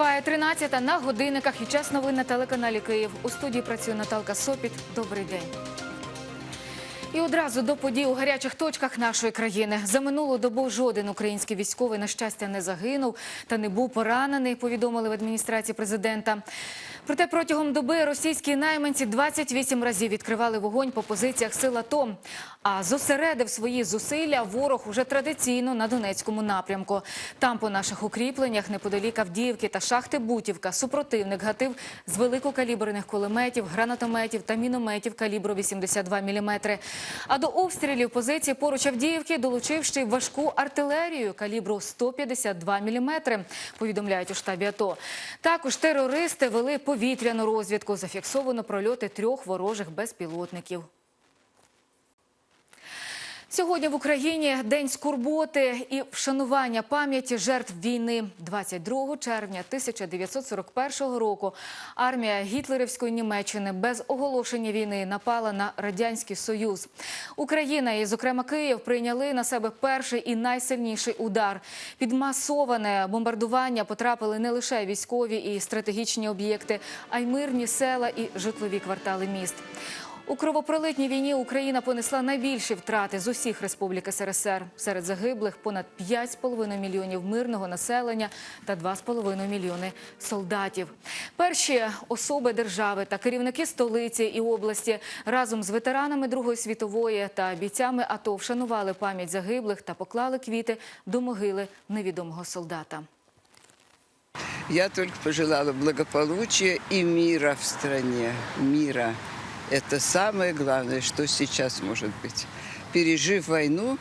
Триває 13 на годинниках і час новин на телеканалі Київ. У студії працює Наталка Сопіт. Добрий день. І одразу до подій у гарячих точках нашої країни. За минулу добу жоден український військовий, на щастя, не загинув та не був поранений, повідомили в адміністрації президента. Проте протягом доби російські найманці 28 разів відкривали вогонь по позиціях сил АТО. А зосередив свої зусилля ворог уже традиційно на Донецькому напрямку. Там по наших укріпленнях неподалік Авдіївки та шахти Бутівка супротивник гатив з великокаліберних кулеметів, гранатометів та мінометів калібру 82 мм. А до обстрілів позиції поруч Авдіївки долучив ще й важку артилерію калібру 152 мм, повідомляють у штабі АТО. Також терористи вели повітряну розвідку. Зафіксовано прольоти трьох ворожих безпілотників. Сьогодні в Україні день скорботи і вшанування пам'яті жертв війни. 22 червня 1941 року армія гітлерівської Німеччини без оголошення війни напала на радянський союз. Україна і, зокрема, Київ прийняли на себе перший і найсильніший удар. Під масоване бомбардування потрапили не лише військові і стратегічні об'єкти, а й мирні села і житлові квартали міст. У кровопролитній війні Україна понесла найбільші втрати з усіх республік СРСР. Серед загиблих понад 5,5 мільйонів мирного населення та 2,5 мільйони солдатів. Перші особи держави та керівники столиці і області разом з ветеранами Другої світової та бійцями АТО вшанували пам'ять загиблих та поклали квіти до могили невідомого солдата. Я только пожелала благополучия и мира в стране. Мира. Это самое главное, что сейчас может быть. Пережив войну,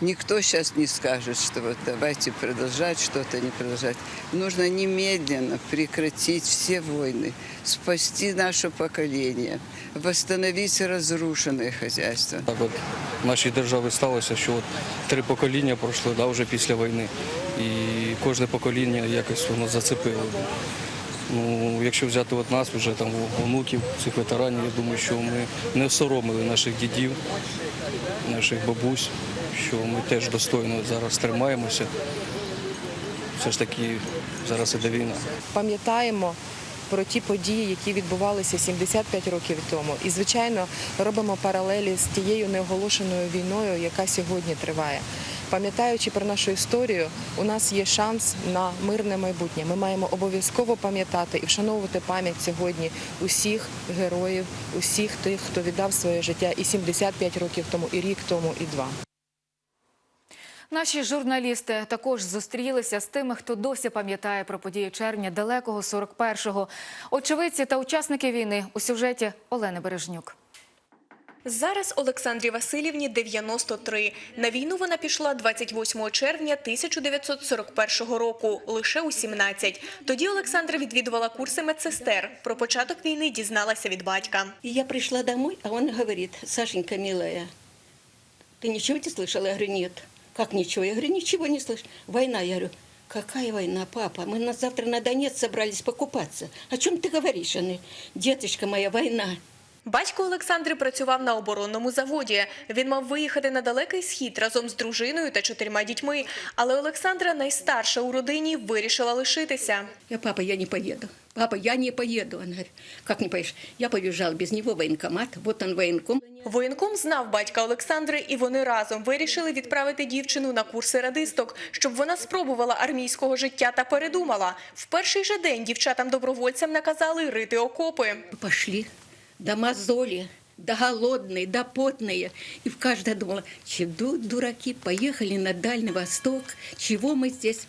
никто сейчас не скажет, что вот давайте продолжать что-то, не продолжать. Нужно немедленно прекратить все войны, спасти наше поколение, восстановить разрушенное хозяйство. Так от в нашій державі сталося, що от три покоління пройшли да, вже після війни. І кожне покоління якось воно зацепило. Ну, якщо взяти от нас, вже там онуків, цих ветеранів, я думаю, що ми не соромили наших дідів, наших бабусь, що ми теж достойно зараз тримаємося. Все ж таки зараз іде війна. пам'ятаємо про ті події, які відбувалися 75 років тому. І, звичайно, робимо паралелі з тією неоголошеною війною, яка сьогодні триває. Пам'ятаючи про нашу історію, у нас є шанс на мирне майбутнє. Ми маємо обов'язково пам'ятати і вшановувати пам'ять сьогодні усіх героїв, усіх тих, хто віддав своє життя і 75 років тому, і рік тому, і два. Наші журналісти також зустрілися з тими, хто досі пам'ятає про події червня далекого 41-го. Очевидці та учасники війни у сюжеті Олени Бережнюк. Зараз Олександрі Васильівні 93. На війну вона пішла 28 червня 1941 року, лише у 17. Тоді Олександра відвідувала курси медсестер. Про початок війни дізналася від батька. И я пришла домой, а он говорит, Сашенька, милая, ты ничего не слышала? Я говорю, нет. Как ничего? Я говорю, ничего не слышу. Война. Я говорю, какая война, папа? Мы на завтра на Донец собрались покупаться. О чем ты говоришь? Она, деточка моя, война. Батько Олександри працював на оборонному заводі. Він мав виїхати на далекий схід разом з дружиною та чотирма дітьми. Але Олександра, найстарша у родині, вирішила лишитися. Я, папа, я не поеду. Папа, я не поеду. Она говорит, как не поедешь? Я побежал без него в военкомат. Вот он военком. Воєнком знав батька Олександри, і вони разом вирішили відправити дівчину на курси радисток, щоб вона спробувала армійського життя та передумала. В перший же день дівчатам-добровольцям наказали рити окопи. Пошли до мозоли, до голодные, до потные. И в каждой думала, чего дураки, поехали на Дальний Восток, чего мы здесь?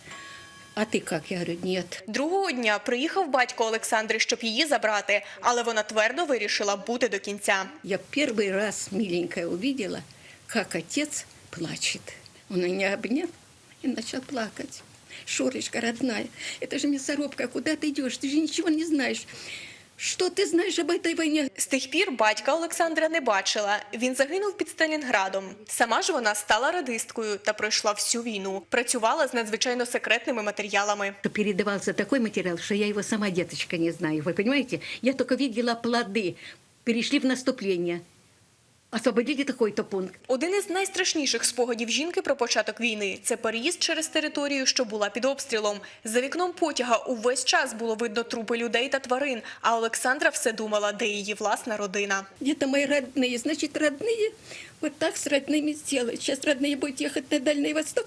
А ты как? Я говорю, нет. Другого дня приїхав батько Олександри, щоб її забрати, але вона твердо вирішила бути до кінця. Я первый раз, миленькая, увидела, как отец плачет. Он меня обнял и начал плакать. Шурочка, родная, это же мясорубка, куда ты идешь? Ты же ничего не знаешь. Что ты знаешь об этой войне? З тих пір батька Олександра не бачила. Він загинув під Сталінградом. Сама ж вона стала радисткою та пройшла всю війну. Працювала з надзвичайно секретними матеріалами. Передавался такой материал, что я его сама, деточка, не знаю. Вы понимаете? Я только видела плоды. Перешли в наступление. освободите такой-то пункт. Один із найстрашніших спогадів жінки про початок війни – це переїзд через територію, що була під обстрілом. За вікном потяга увесь час було видно трупи людей та тварин, а Олександра все думала, де її власна родина. Діти мої мои значить, значит, родные вот так с родными сделают. Сейчас родные будут ехать на Дальний Восток,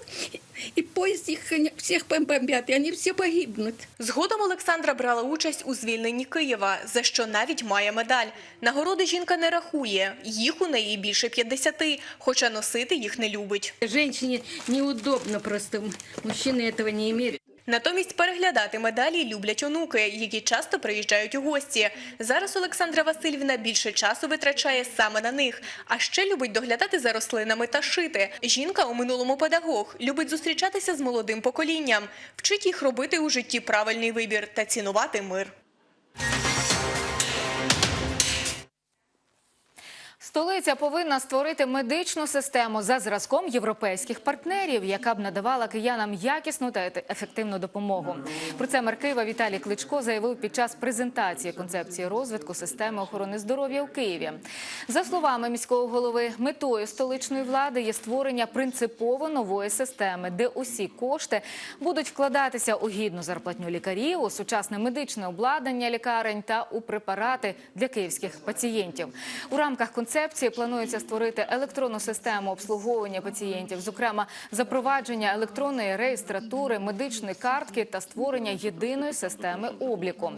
и поезд их они всех бомбят, и они все погибнут. Згодом Олександра брала участь у звільненні Києва, за що навіть має медаль. Нагороди жінка не рахує, їх у неї більше 50, хоча носити їх не любить. Женщине неудобно просто, мужчины этого не имеют. Натомість переглядати медалі люблять онуки, які часто приїжджають у гості. Зараз Олександра Васильівна більше часу витрачає саме на них, а ще любить доглядати за рослинами та шити. Жінка у минулому педагог, любить зустрічатися з молодим поколінням, вчить їх робити у житті правильний вибір та цінувати мир. Столиця повинна створити медичну систему за зразком європейських партнерів, яка б надавала киянам якісну та ефективну допомогу. Про це мер Києва Віталій Кличко заявив під час презентації концепції розвитку системи охорони здоров'я у Києві. За словами міського голови, метою столичної влади є створення принципово нової системи, де усі кошти будуть вкладатися у гідну зарплатню лікарів, у сучасне медичне обладнання лікарень та у препарати для київських пацієнтів. У рамках концепції планується створити електронну систему обслуговування пацієнтів, зокрема запровадження електронної реєстратури, медичної картки та створення єдиної системи обліку.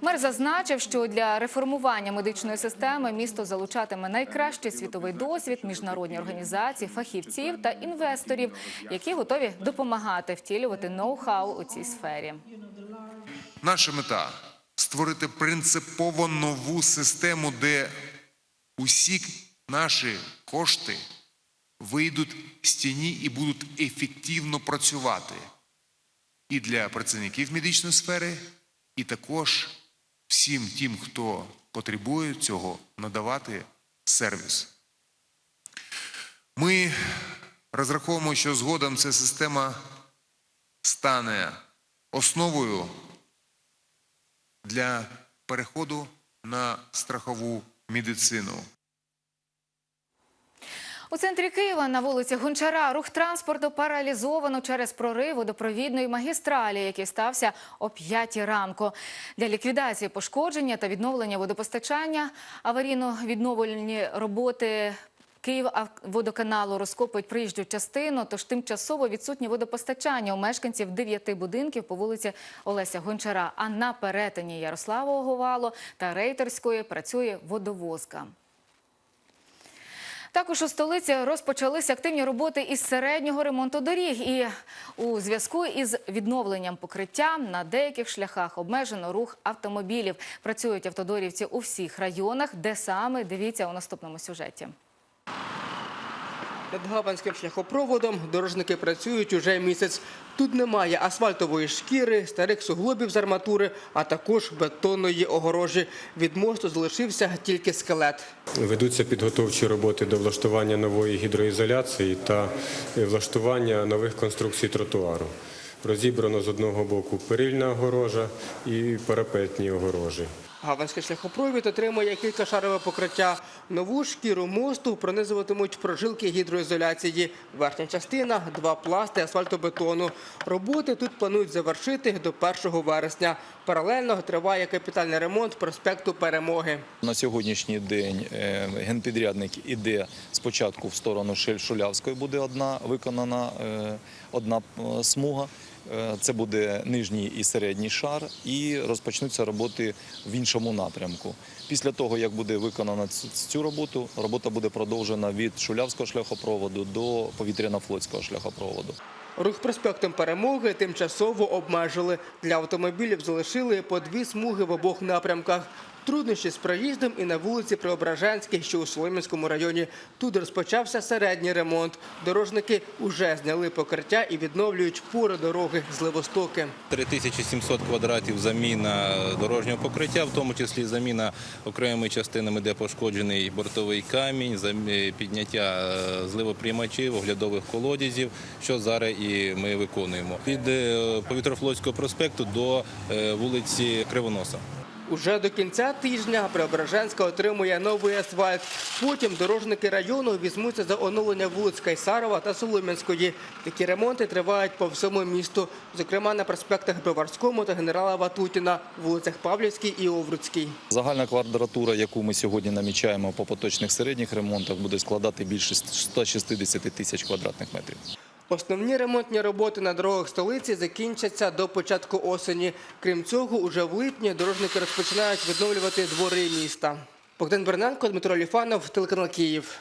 Мер зазначив, що для реформування медичної системи місто залучатиме найкращий світовий досвід, міжнародні організації, фахівців та інвесторів, які готові допомагати втілювати ноу-хау у цій сфері. Наша мета створити принципово нову систему, де усі наші кошти вийдуть з тіні і будуть ефективно працювати і для працівників медичної сфери, і також всім тим, хто потребує цього, надавати сервіс. Ми розраховуємо, що згодом ця система стане основою для переходу на страхову медицину. У центрі Києва на вулиці Гончара рух транспорту паралізовано через прорив водопровідної магістралі, який стався о 5 ранку. Для ліквідації пошкодження та відновлення водопостачання аварійно-відновлені роботи Київводоканалу розкопують проїжджу частину, тож тимчасово відсутнє водопостачання у мешканців дев'яти будинків по вулиці Олеся Гончара. А на перетині Ярославового валу та Рейтерської працює водовозка. Також у столиці розпочалися активні роботи із середнього ремонту доріг. І у зв'язку із відновленням покриття на деяких шляхах обмежено рух автомобілів. Працюють автодорівці у всіх районах, де саме дивіться у наступному сюжеті. Над Габанським шляхопроводом дорожники працюють уже місяць. Тут немає асфальтової шкіри, старих суглобів з арматури, а також бетонної огорожі. Від мосту залишився тільки скелет. Ведуться підготовчі роботи до влаштування нової гідроізоляції та влаштування нових конструкцій тротуару. Розібрано з одного боку перильна огорожа і парапетні огорожі. Гаванський шляхопровід отримує кількашарове покриття. Нову шкіру мосту пронизуватимуть прожилки гідроізоляції. Верхня частина – два пласти асфальтобетону. Роботи тут планують завершити до 1 вересня. Паралельно триває капітальний ремонт проспекту Перемоги. На сьогоднішній день е, генпідрядник іде спочатку в сторону Шель- Шулявської, буде одна виконана е, одна е, смуга. Е, Це буде нижній і середній шар, і розпочнуться роботи в іншому напрямку. Після того, як буде виконана цю роботу, робота буде продовжена від Шулявського шляхопроводу до повітряно-флотського шляхопроводу. Рух проспектом Перемоги тимчасово обмежили. Для автомобілів залишили по дві смуги в обох напрямках. Труднощі з проїздом і на вулиці Преображенській, що у Солом'янському районі. Тут розпочався середній ремонт. Дорожники уже зняли покриття і відновлюють пори дороги з Ливостоки. 3700 квадратів заміна дорожнього покриття, в тому числі заміна окремими частинами, де пошкоджений бортовий камінь, підняття е, зливоприймачів, оглядових колодязів, що зараз і ми виконуємо. Від е, Повітрофлотського проспекту до е, вулиці Кривоноса. Уже до кінця тижня Преображенська отримує новий асфальт. Потім дорожники району візьмуться за оновлення вулиць Кайсарова та Солом'янської. Такі ремонти тривають по всьому місту, зокрема на проспектах Броварському та генерала Ватутіна, вулицях Павлівській і Овруцькій. Загальна квадратура, яку ми сьогодні намічаємо по поточних середніх ремонтах, буде складати більше 160 тисяч квадратних метрів. Основні ремонтні роботи на дорогах столиці закінчаться до початку осені. Крім цього, уже в липні дорожники розпочинають відновлювати двори міста. Богдан Берненко, Дмитро Ліфанов, телеканал Київ.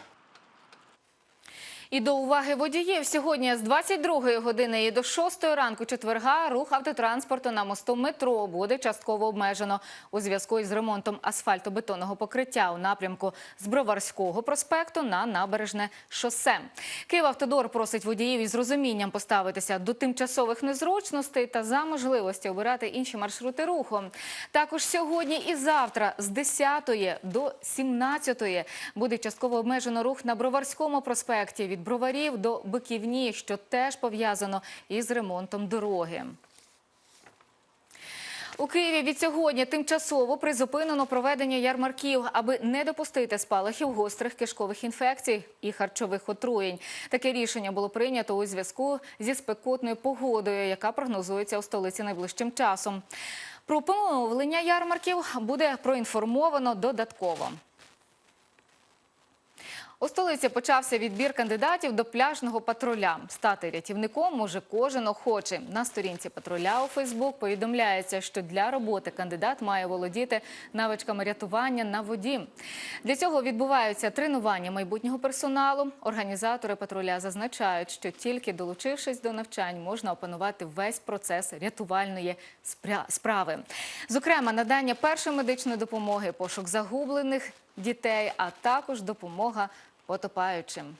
І до уваги водіїв сьогодні з 22 години і до 6 ранку четверга рух автотранспорту на мосту метро буде частково обмежено у зв'язку із ремонтом асфальтобетонного покриття у напрямку з Броварського проспекту на набережне шосе. Київавтодор просить водіїв із розумінням поставитися до тимчасових незручностей та за можливості обирати інші маршрути руху. Також сьогодні і завтра з 10 до 17 буде частково обмежено рух на Броварському проспекті від Броварів до Биківні, що теж пов'язано із ремонтом дороги. У Києві від сьогодні тимчасово призупинено проведення ярмарків, аби не допустити спалахів гострих кишкових інфекцій і харчових отруєнь. Таке рішення було прийнято у зв'язку зі спекотною погодою, яка прогнозується у столиці найближчим часом. Про поновлення ярмарків буде проінформовано додатково. У столиці почався відбір кандидатів до пляжного патруля. Стати рятівником може кожен охочий. На сторінці патруля у Фейсбук повідомляється, що для роботи кандидат має володіти навичками рятування на воді. Для цього відбуваються тренування майбутнього персоналу. Організатори патруля зазначають, що тільки долучившись до навчань, можна опанувати весь процес рятувальної справи. Зокрема, надання першої медичної допомоги, пошук загублених дітей, а також допомога потопаючим.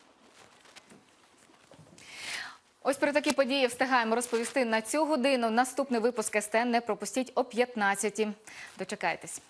Ось про такі події встигаємо розповісти на цю годину. Наступний випуск СТН не пропустіть о 15-ті. Дочекайтесь.